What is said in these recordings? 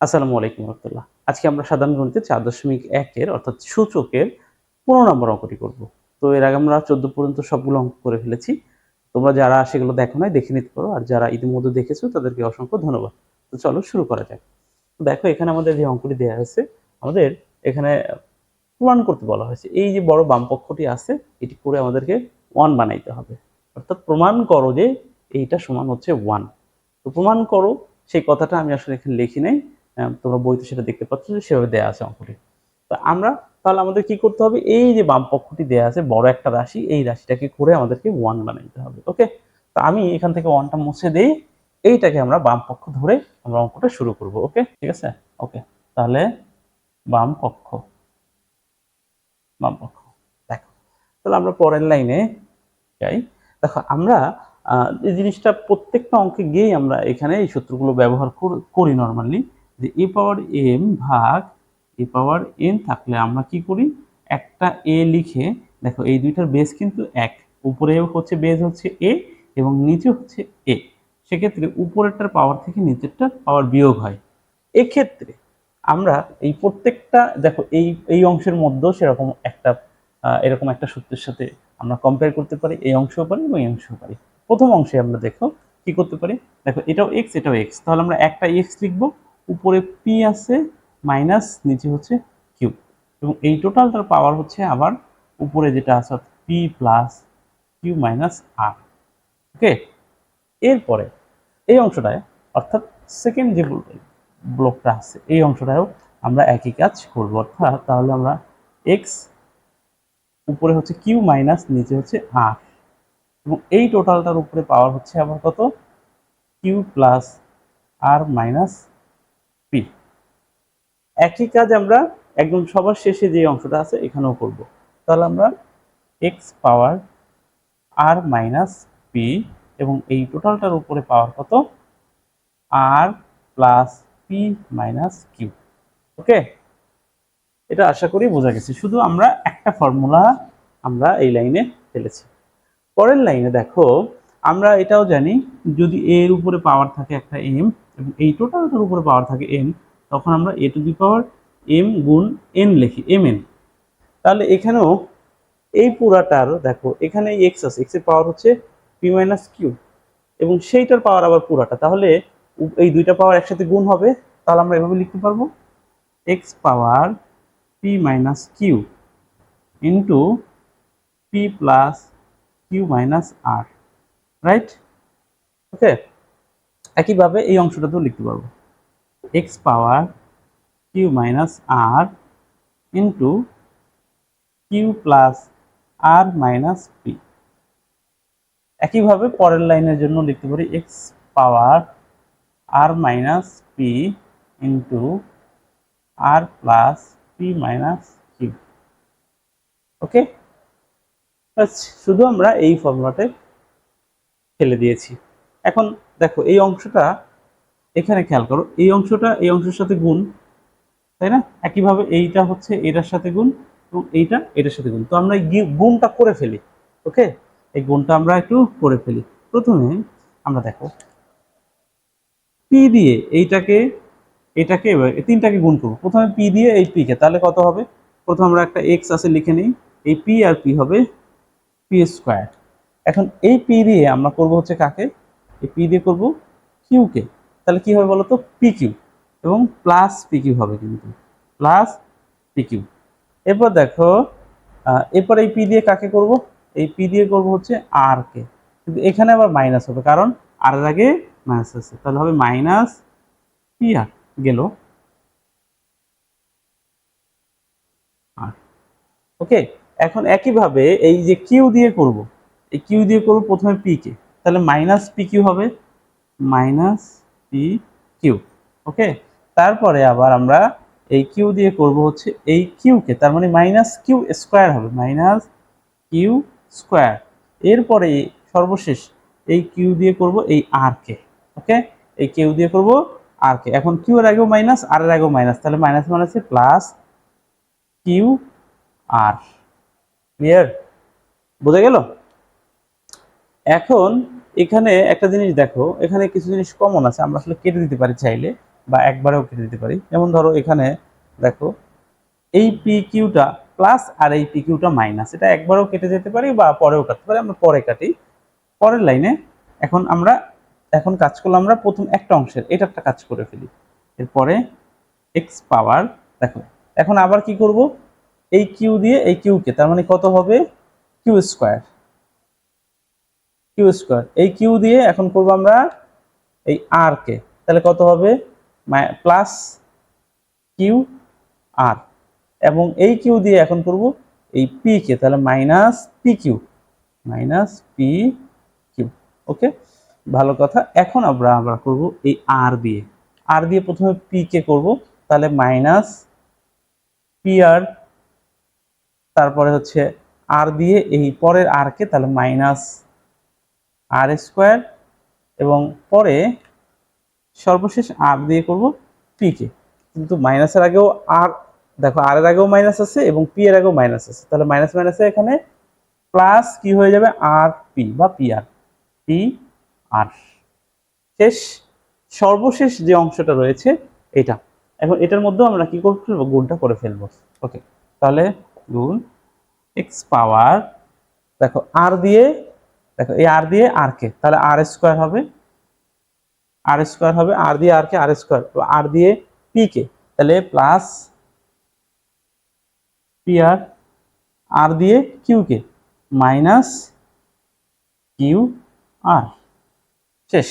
আসসালামু আলাইকুম রহমতুল্লাহ। আজকে আমরা সাধারণ গণিতে চার দশমিক একের অর্থাৎ সূচকের পনেরো নম্বর অঙ্কটি করব। তো এর আগে আমরা চোদ্দ পর্যন্ত সবগুলো অঙ্ক করে ফেলেছি। তোমরা যারা সেগুলো দেখো নাই, দেখে নিতে পারো। আর যারা ইতিমধ্যে দেখেছ, তাদেরকে অসংখ্য ধন্যবাদ। তো চলো শুরু করা যাক। দেখো, এখানে আমাদের যে অঙ্কটি দেওয়া হয়েছে, আমাদের এখানে প্রমাণ করতে বলা হয়েছে। এই যে বড় বাম পক্ষটি আছে, এটি করে আমাদেরকে ওয়ান বানাইতে হবে। অর্থাৎ প্রমাণ করো যে এইটা সমান হচ্ছে ওয়ান তো প্রমাণ করো, সেই কথাটা আমি আসলে এখানে লিখি নাই। তোমরা বইতে সেটা দেখতে পাচ্ছ যে সেভাবে দেওয়া আছে অঙ্কটি। তো আমরা তাহলে আমাদের কি করতে হবে? এই যে বাম পক্ষটি দেওয়া আছে, বড় একটা রাশি, এই রাশিটাকে করে আমাদেরকে ওয়ান বানাইতে হবে ওকে তো আমি এখান থেকে ওয়ানটা মুছে দেই, এইটাকে আমরা বাম পক্ষ ধরে আমরা অঙ্কটা শুরু করব ওকে ঠিক আছে? ওকে তাহলে বাম পক্ষ বাম পক্ষ, দেখো, তাহলে আমরা পরের লাইনে যাই। দেখো, আমরা এই জিনিসটা প্রত্যেকটা অঙ্কে গিয়েই আমরা এখানে এই সূত্রগুলো ব্যবহার করি নর্মালি যে এ পাওয়ার এম ভাগ এ পাওয়ার এন থাকলে আমরা কি করি? একটা এ লিখে, দেখো এই দুইটার বেস কিন্তু এক। উপরে হচ্ছে বেস হচ্ছে এ এবং নিচে হচ্ছে এ সেক্ষেত্রে উপরেরটার পাওয়ার থেকে নিচেরটার পাওয়ার বিয়োগ হয়। এক্ষেত্রে আমরা এই প্রত্যেকটা, দেখো এই এই অংশের মধ্যেও সেরকম একটা এরকম একটা সূত্রের সাথে আমরা কম্পেয়ার করতে পারি। এই অংশও পারি এবং এই অংশও পারি। প্রথম অংশে আমরা দেখো কি করতে পারি? দেখো এটাও এক্স এটাও এক্স তাহলে আমরা একটা এক্স লিখব। উপরে পি আছে মাইনাস নিচে হচ্ছে কিউ এবং এই টোটালটার পাওয়ার হচ্ছে আবার উপরে যেটা আছে p plus q minus r okay এরপরে, এই অংশটায়, অর্থাৎ সেকেন্ড যে ব্লকটা আছে, এই অংশটাও আমরা একই কাজ করব। অর্থাৎ তাহলে আমরা এক্স উপরে হচ্ছে কিউ মাইনাস নিচে হচ্ছে আর এবং এই টোটালটার উপরে পাওয়ার হচ্ছে আবার কত? কিউ প্লাস আর মাইনাস একই কাজ আমরা একদম সবার শেষে যে অংশটা আছে এখানেও করব। তাহলে আমরা x power r minus p এবং এই টোটালটার উপরে পাওয়ার কত? R plus p minus q okay এটা আশা করি বোঝা গেছে। শুধু আমরা একটা ফর্মুলা আমরা এই লাইনে ফেলেছি। পরের লাইনে দেখো, আমরা এটাও জানি, যদি এর উপরে পাওয়ার থাকে একটা এম এবং এই টোটালটার উপরে পাওয়ার থাকে এন তখন আমরা a to the power m গুণ এন লিখি, এম এন। তাহলে এখানেও এই পুরাটার দেখো এখানে এক্স আছে এক্সের পাওয়ার হচ্ছে পি মাইনাস কিউ এবং সেইটার পাওয়ার আবার পুরাটা। তাহলে এই দুইটা পাওয়ার একসাথে গুণ হবে, তাহলে আমরা এভাবে লিখতে পারব x power p minus q into p plus q minus r right okay একইভাবে এই অংশটাতেও লিখতে পারব। X power q minus r into q plus r minus p একইভাবে পরের লাইনের জন্য লিখতে পারি x power r minus p into r plus p minus q okay শুধু আমরা এই ফর্মুলাতে ফেলে দিয়েছি। এখন দেখো, এই অংশটা এখানে খেয়াল করো, এই অংশটা এই অংশের সাথে গুণ, তাই না? একইভাবে এইটা হচ্ছে এটার সাথে গুণ এবং এইটা এটার সাথে গুণ। তো আমরা এই গুণটা করে ফেলি, ওকে? এই গুণটা আমরা একটু করে ফেলি। প্রথমে আমরা দেখো পি দিয়ে এইটাকে, এটাকে তিনটাকে গুণ করব। প্রথমে পি দিয়ে এই পিকে তাহলে কত হবে? প্রথমে আমরা একটা এক্স আছে লিখে নিই, এই পি আর পি হবে পি স্কোয়ার এখন এই পি দিয়ে আমরা করব হচ্ছে কাকে? এই পি দিয়ে করব কিউকে তাহলে কি হবে বলতো? তো পি কিউ এবং প্লাস পি কিউ হবে কিন্তু। প্লাস পি কিউ এরপর দেখো এরপর এই পি দিয়ে কাকে করব? এই পি দিয়ে করব হচ্ছে আর কে। কিন্তু এখানে আবার মাইনাস হবে, কারণ আর এর আগে মাইনাস আছে। তাহলে হবে মাইনাস পি আর গেল আর ওকে এখন একইভাবে এই যে কিউ দিয়ে করব, এই কিউ দিয়ে করব প্রথমে পি কে তাহলে মাইনাস পি কিউ হবে মাইনাস পি কিউ ওকে তারপরে আবার আমরা এই কিউ দিয়ে করব হচ্ছে এই কিউকে তার মানে মাইনাস কিউ স্কোয়ার হবে মাইনাস কিউ স্কোয়ার এরপরে সর্বশেষ এই কিউ দিয়ে করব এই আর কে ওকে এই কিউ দিয়ে করব আর কে। এখন কিউ এর আগেও মাইনাস আর এর আগেও মাইনাস তাহলে মাইনাস মাইনাসে প্লাস কিউ আর ক্লিয়ার বোঝা গেল? এখন এখানে একটা জিনিস দেখো, এখানে কিছু জিনিস কমন আছে, আমরা আসলে কেটে দিতে পারি চাইলে বা একবারেও কেটে দিতে পারি। যেমন ধরো এখানে দেখো, এই পি কিউটা প্লাস আর এই পি কিউটা মাইনাস এটা একবারও কেটে যেতে পারি বা পরেও কাটতে পারি, আমরা পরে কাটি। পরের লাইনে এখন আমরা, এখন কাজ করলাম আমরা প্রথম একটা অংশের, এটা একটা কাজ করে ফেলি। এরপরে এক্স পাওয়ার দেখো, এখন আবার কি করব? এই কিউ দিয়ে এই কিউকে তার মানে কত হবে? Q square q square. এই কিউ দিয়ে এখন করব আমরা এই আর কে। তাহলে কত হবে? প্লাস কিউ আর এবং এই কিউ দিয়ে এখন করব এই পি কে। তাহলে minus p q minus p q okay ভালো কথা। এখন আমরা আমরা করব এই আর দিয়ে। আর দিয়ে প্রথমে পি কে করব। তাহলে মাইনাস পি আর তারপরে হচ্ছে আর দিয়ে এই পরের আর কে, তাহলে মাইনাস আর স্কোয়ার এবং পরে সর্বশেষ আর দিয়ে করব পি কে। কিন্তু মাইনাসের আগেও আর দেখো আর এর আগেও মাইনাস আছে এবং পি এর আগেও মাইনাস আছে। তাহলে মাইনাস মাইনাসে এখানে প্লাস কি হয়ে যাবে আর পি বা পি আর পি আর শেষ, সর্বশেষ যে অংশটা রয়েছে এটা। এখন এটার মধ্যেও আমরা কি করে ফেলব, গুণটা করে ফেলব। ওকে তাহলে গুণ এক্স পাওয়ার দেখো আর দিয়ে দেখো, এই আর দিয়ে আর কে তাহলে আর স্কোয়ার হবে আর স্কোয়ার হবে আর দিয়ে আর কে আর স্কোয়ার আর দিয়ে পি কে তাহলে প্লাস পি আর আর দিয়ে কিউ কে মাইনাস কিউ আর শেষ।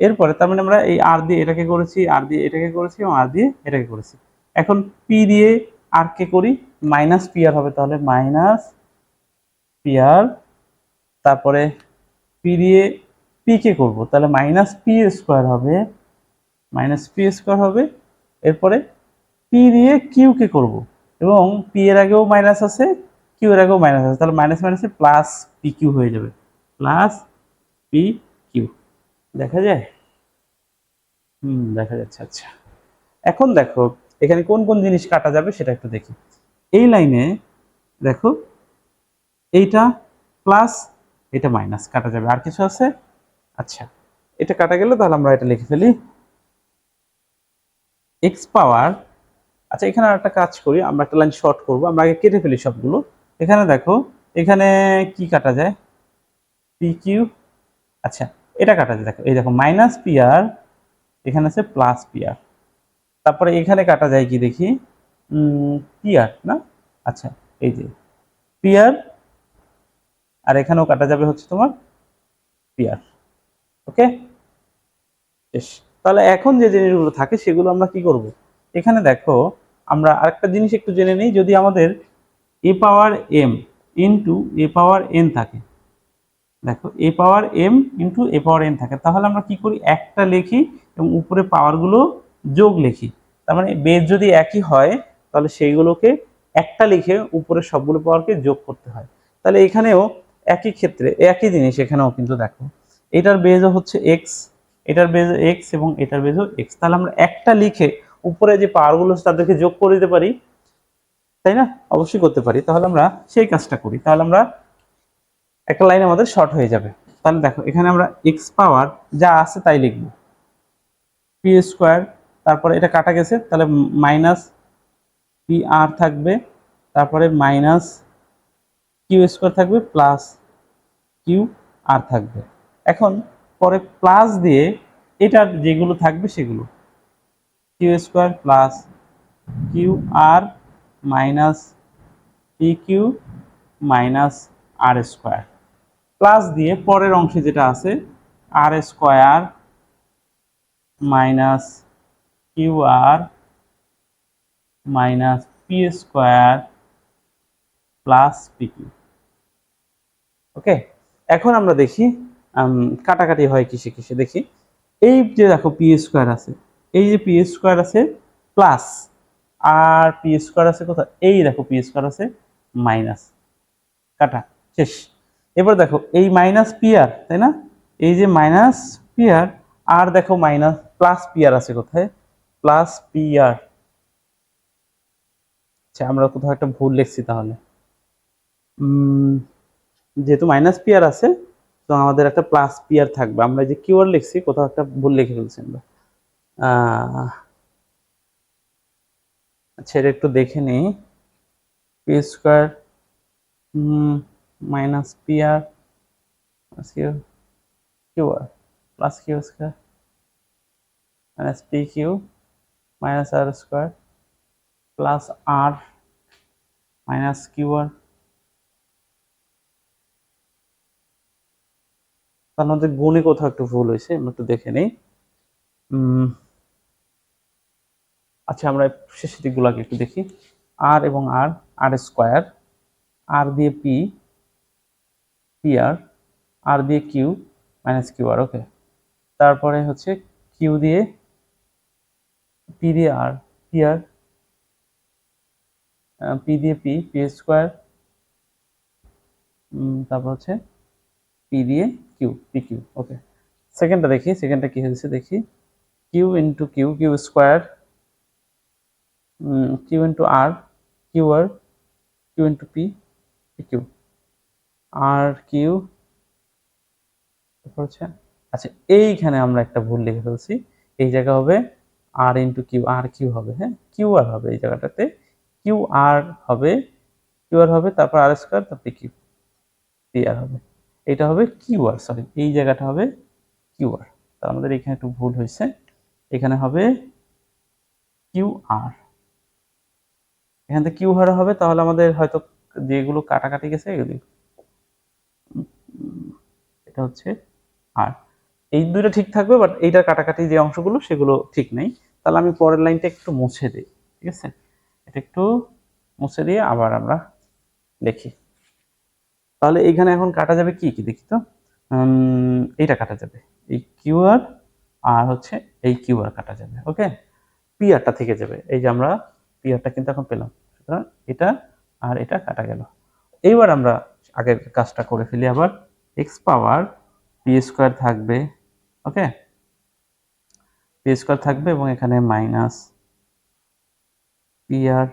এরপরে তার মানে আমরা এই আর দিয়ে এটাকে করেছি আর দিয়ে এটাকে করেছি, এবং আর দিয়ে এটাকে করেছি। এখন পি দিয়ে আর কে করি মাইনাস পি আর হবে, তাহলে মাইনাস পি আর তারপরে পি দিয়ে পি কে করব, তাহলে মাইনাস পি স্কোয়ার হবে মাইনাস পি স্কোয়ার হবে, এরপরে পি দিয়ে কিউ কে করব, এবং পি এর আগেও মাইনাস আছে কিউ এর আগেও মাইনাস আছে, তাহলে মাইনাস মাইনাসে প্লাস পি কিউ হয়ে যাবে প্লাস পি কিউ দেখা যায়? হুম, দেখা যাচ্ছে আচ্ছা। এখন দেখো, এখানে কোন কোন জিনিস কাটা যাবে সেটা একটু দেখি। এই লাইনে দেখো, এইটা প্লাস এটা মাইনাস কাটা যাবে। আর কিছু আছে? আচ্ছা এটা কাটা গেলে তাহলে আমরা এটা লিখে ফেলি। এক্স পাওয়ার আচ্ছা এখানে একটা কাজ করি, আমরা একটা লাইন শর্ট করব, আমরা আগে কেটে ফেলি সবগুলো। এখানে দেখো, এখানে কি কাটা যায়? পি কিউ আচ্ছা এটা কাটা যায়, দেখো, এই দেখো মাইনাস পি আর এখানে আছে প্লাস পি আর তারপরে এখানে কাটা যায় কি দেখি? পি আর না? আচ্ছা এই যে পি আর আর এখানেও কাটা যাবে হচ্ছে তোমার পিয়ার। ওকে? শেষ তাহলে এখন যে জিনিসগুলো থাকে সেগুলো আমরা কি করব? এখানে দেখো, আমরা আরেকটা জিনিস একটু জেনে নিই, যদি আমাদের a power m into a power n থাকে, দেখো, a power m into a power n থাকে, তাহলে আমরা কি করি? একটা লিখি এবং উপরে পাওয়ারগুলো যোগ লিখি। তার মানে বেজ যদি একই হয়, তাহলে সেইগুলোকে একটা লিখে উপরে সবগুলো পাওয়ারকে যোগ করতে হয়। তাহলে এখানেও একই ক্ষেত্রে, একই জিনিস এখানেও কিন্তু দেখো। এটার বেজও হচ্ছে এক্স এটার বেজ এক্স এবং এটার বেজও এক্স তাহলে আমরা একটা লিখে উপরে যে পাওয়ারগুলো তাদেরকে যোগ করে দিতে পারি। তাই না? অবশ্যই করতে পারি। তাহলে আমরা সেই কাজটা করি। তাহলে আমরা একটা লাইন আমাদের শর্ট হয়ে যাবে। তাহলে দেখো, এখানে আমরা এক্স পাওয়ার যা আছে তাই লিখব। পি স্কোয়ার তারপরে এটা কাটা গেছে। তাহলে মাইনাস পি আর থাকবে। তারপরে মাইনাস কিউ স্কোয়ার থাকবে প্লাস কিউ আর থাকবে। এখন পরে প্লাস দিয়ে এটার যেগুলো থাকবে সেগুলো। Q square plus q r minus p q minus r square. Plus দিয়ে পরের অংশে যেটা আছে, r square minus q r minus p square plus p q. Okay? এখন আমরা দেখি কাটাকাটি হয় কিসে কিসে? দেখি, এই যে দেখো পি স্কোয়ার আছে, এই যে পি স্কোয়ার আছে প্লাস, আর পি স্কোয়ার আছে কোথায়? এই দেখো পি স্কোয়ার আছে মাইনাস। কাটা, শেষ। এবার দেখো, এই মাইনাস পি আর, তাই না? এই যে মাইনাস পি আর দেখো মাইনাস, প্লাস পি আর আছে কোথায়? Plus p r. আচ্ছা আমরা কোথাও একটা ভুল লিখছি তাহলে। যেহেতু মাইনাস পি আর আছে, তো আমাদের একটা প্লাস পি আর থাকবে। আমরা যে কিউআর লিখছি, কোথাও একটা ভুল লিখে ফেলছি আমরা। আচ্ছা এটা একটু দেখে নিই। P square minus p r q q r plus q square minus p q minus r square plus r minus q তার মধ্যে গুণে কোথাও একটু ভুল হয়েছে আমরা একটু দেখে নেই। আচ্ছা আমরা শেষের দিকগুলোকে একটু দেখি। আর এবং আর আর স্কোয়ার, আর দিয়ে পি পি আর আর দিয়ে Q, minus Q R, okay. তারপরে হচ্ছে কিউ দিয়ে পি দিয়ে আর পি আর পি দিয়ে পি পি স্কোয়ার তারপর হচ্ছে পি দিয়ে কিউ পি কিউ ওকে সেকেন্ডটা দেখি সেকেন্ডটা কি হয়েছে দেখি। Q into q q square q into r q r q into p p q r q হচ্ছে আচ্ছা এইখানে আমরা একটা ভুল লিখে ফেলছি। এই জায়গা হবে r into q r q হবে হ্যাঁ? কিউ আর হবে এই জায়গাটাতে। কিউ আর হবে কিউ আর হবে, তারপর আর স্কোয়ার তারপরে কিউ পি আর হবে। এটা হবে কিউআর সরি এই জায়গাটা হবে কিউ আর। তার আমাদের এখানে একটু ভুল হয়েছে। এখানে হবে কিউআর এখান থেকে কিউ আর হবে, তাহলে আমাদের হয়তো যেগুলো কাটাকাটি গেছে, এগুলি এটা হচ্ছে আর। এই দুইটা ঠিক থাকবে বাট এইটার কাটাকাটি যে অংশগুলো, সেগুলো ঠিক নেই। তাহলে আমি পরের লাইনটা একটু মুছে দিই, ঠিক আছে? এটা একটু মুছে দিয়ে আবার আমরা লিখি তাহলে এখানে এখন কাটা যাবে কি কি? দেখি তো। এইটা কাটা যাবে। এই কিউআর আর হচ্ছে এই কিউআর কাটা যাবে, ওকে? পিআরটা থেকে যাবে। এই যে আমরা পিআরটা কিন্তু এখন পেলাম। সুতরাং এটা আর এটা কাটা গেল। এইবার আমরা আগের কাজটা করে ফেলি আবার। এক্স পাওয়ার পি স্কোয়ার থাকবে, ওকে? পি স্কোয়ার থাকবে এবং এখানে minus p r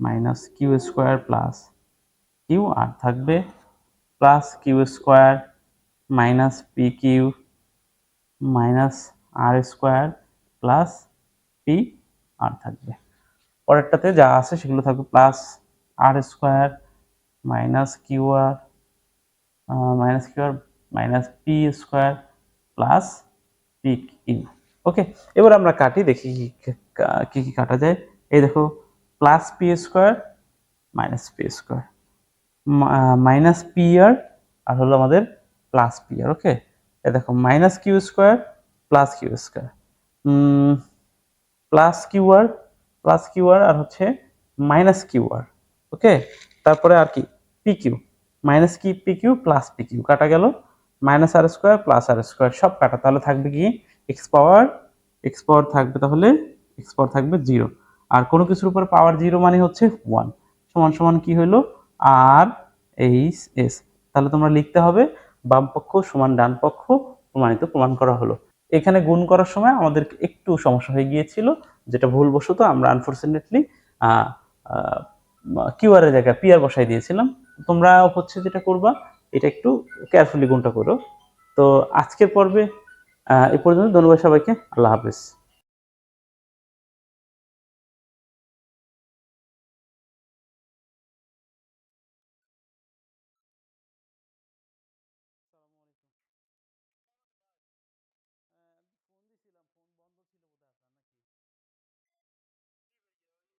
minus q square plus q r থাকবে plus q square minus p q minus r square plus p r থাকবে। পরেরটাতে যা আছে সেগুলো থাকবে plus r square minus q r minus q r minus p square plus p u okay এবার আমরা কাটি, দেখি কি কি কাটা যায়। এই দেখো plus p square minus p square minus p r আর হলো আমাদের প্লাস পি আর ওকে এ দেখো minus q square plus q square plus q r plus q r আর হচ্ছে মাইনাস কিউ আর ওকে তারপরে আর কি? পি কিউ মাইনাস কি p q plus p q কাটা গেল। Minus r square plus r square সব কাটা। তাহলে থাকবে কি? এক্স পাওয়ার এক্স পাওয়ার থাকবে তাহলে এক্স পাওয়ার থাকবে জিরো আর কোনো কিছুর উপর পাওয়ার জিরো মানে হচ্ছে ওয়ান সমান সমান কি হলো? R H S. তাহলে তোমরা লিখতে হবে বাম পক্ষ সমান ডান পক্ষ, প্রমাণিত, প্রমাণ করা হলো। এখানে গুণ করার সময় আমাদের একটু সমস্যা হয়ে গিয়েছিল, যেটা ভুলবশত আমরা আনফর্চুনেটলি কিউআর এর জায়গায় পিআর বসাই দিয়েছিলাম। তোমরা হচ্ছে যেটা করবা, এটা একটু কেয়ারফুলি গুণটা করো। তো আজকের পর্বে এ পর্যন্ত। ধন্যবাদ সবাইকে। আল্লাহ হাফেজ।